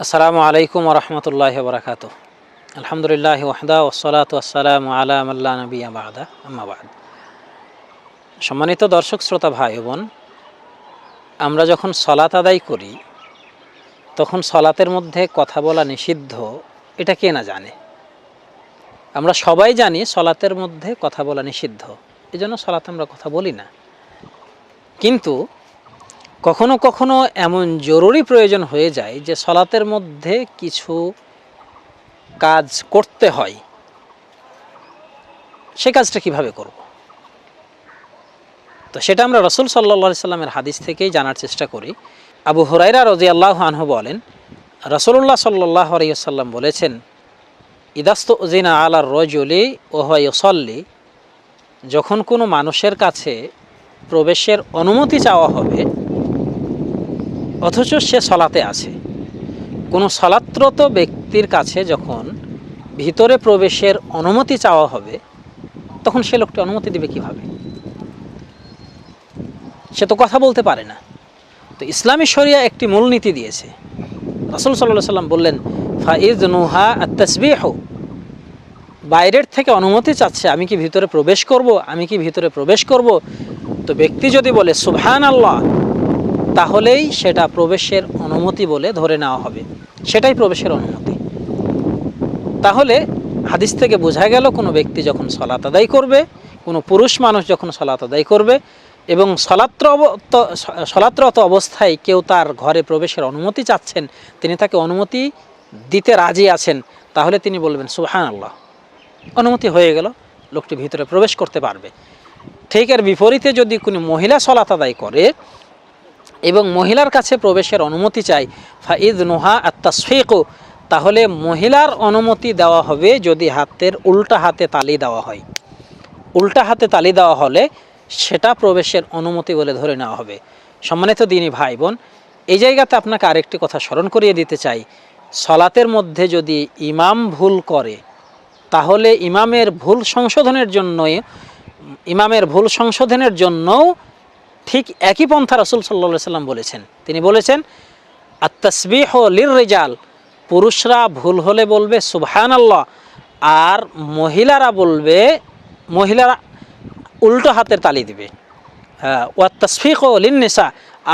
আসসালামু আলাইকুম রহমতুল্লাহ বরকাত আলহামদুলিল্লাহ ওয়াহদা ওসলাত ওসালাম আলা আল্লাহ নবী আবাদা আম্মাবাদ সম্মানিত দর্শক, শ্রোতা, ভাই বোন, আমরা যখন সলাত আদায় করি, তখন সলাতের মধ্যে কথা বলা নিষিদ্ধ, এটা কে না জানে? আমরা সবাই জানি সলাতের মধ্যে কথা বলা নিষিদ্ধ। এই জন্য সলাতে আমরা কথা বলি না। কিন্তু কখনো কখনো এমন জরুরি প্রয়োজন হয়ে যায় যে সলাতের মধ্যে কিছু কাজ করতে হয়। সে কাজটা কীভাবে করব? তো সেটা আমরা রসুল সাল্লা সাল্লামের হাদিস থেকেই জানার চেষ্টা করি। আবু হরাইরা রজি আল্লাহ আনহু বলেন রসুল্লাহ সাল্লাহ আলিয়াল্লাম বলেছেন, ইদাস্ত উজিনা আলার রজলি ওহাইসল্লি যখন কোনো মানুষের কাছে প্রবেশের অনুমতি চাওয়া হবে অথচ সে সলাতে আছে। কোনো সলাত্রত ব্যক্তির কাছে যখন ভিতরে প্রবেশের অনুমতি চাওয়া হবে, তখন সে লোকটি অনুমতি দেবে কীভাবে? সে তো কথা বলতে পারে না। তো ইসলামী শরিয়া একটি মূলনীতি দিয়েছে। রসুল সাল্লাহ সাল্লাম বললেন, ফাইজ নুহা তসবিহ বাইরের থেকে অনুমতি চাচ্ছে, আমি কি ভিতরে প্রবেশ করব? আমি কি ভিতরে প্রবেশ করব? তো ব্যক্তি যদি বলে সুবহান আল্লাহ তাহলেই সেটা প্রবেশের অনুমতি বলে ধরে নেওয়া হবে। সেটাই প্রবেশের অনুমতি। তাহলে হাদিস থেকে বোঝা গেল কোনো ব্যক্তি যখন সলাত আদায় করবে, কোনো পুরুষ মানুষ যখন সলাত আদায় করবে এবং সলাত্র সলাত্রত অবস্থায় কেউ তার ঘরে প্রবেশের অনুমতি চাচ্ছেন, তিনি তাকে অনুমতি দিতে রাজি আছেন, তাহলে তিনি বলবেন সুহান আল্লাহ অনুমতি হয়ে গেল, লোকটি ভিতরে প্রবেশ করতে পারবে। ঠিক এর বিপরীতে যদি কোনো মহিলা সলাত আদায় করে এবং মহিলার কাছে প্রবেশের অনুমতি চাই। ফাইদ নোহা আত্মাসফিকু তাহলে মহিলার অনুমতি দেওয়া হবে যদি হাতের উল্টা হাতে তালি দেওয়া হয়। উল্টা হাতে তালি দেওয়া হলে সেটা প্রবেশের অনুমতি বলে ধরে নেওয়া হবে। সম্মানিত দিনী ভাই বোন এই জায়গাতে আপনাকে আরেকটি কথা স্মরণ করিয়ে দিতে চাই। সলাতের মধ্যে যদি ইমাম ভুল করে, তাহলে ইমামের ভুল সংশোধনের জন্যই, ইমামের ভুল সংশোধনের জন্যও ঠিক একই পন্থা রসুল সাল্লা সাল্লাম বলেছেন। তিনি বলেছেন আত্মাসবিহ লির রেজাল পুরুষরা ভুল হলে বলবে সুবহান আল্লাহ আর মহিলারা বলবে, মহিলারা উল্টো হাতের তালি দিবে। ওয়া তসফিক ও লিন্নেসা,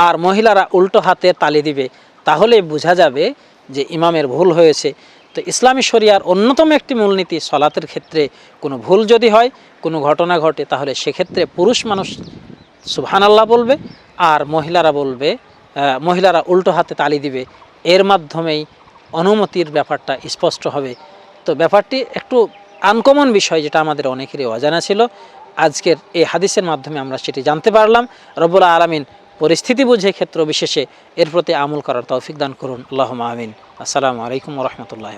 আর মহিলারা উল্টো হাতে তালি দিবে। তাহলে বোঝা যাবে যে ইমামের ভুল হয়েছে। তো ইসলামী শরিয়ার অন্যতম একটি মূলনীতি, সলাতের ক্ষেত্রে কোনো ভুল যদি হয়, কোনো ঘটনা ঘটে, তাহলে সেক্ষেত্রে পুরুষ মানুষ সুবহানাল্লাহ বলবে আর মহিলারা বলবে মহিলারা উল্টো হাতে তালি দিবে। এর মাধ্যমেই অনুমতির ব্যাপারটা স্পষ্ট হবে। তো ব্যাপারটি একটু আনকমন বিষয় যেটা আমাদের অনেকেরই অজানা ছিল। আজকের এই হাদিসের মাধ্যমে আমরা সেটি জানতে পারলাম। রব্বুল আলমিন পরিস্থিতি বুঝে ক্ষেত্র বিশেষে এর প্রতি আমল করার তৌফিক দান করুন। আল্লাহ আমিন। আসসালামু আলাইকুম রহমতুল্লাহ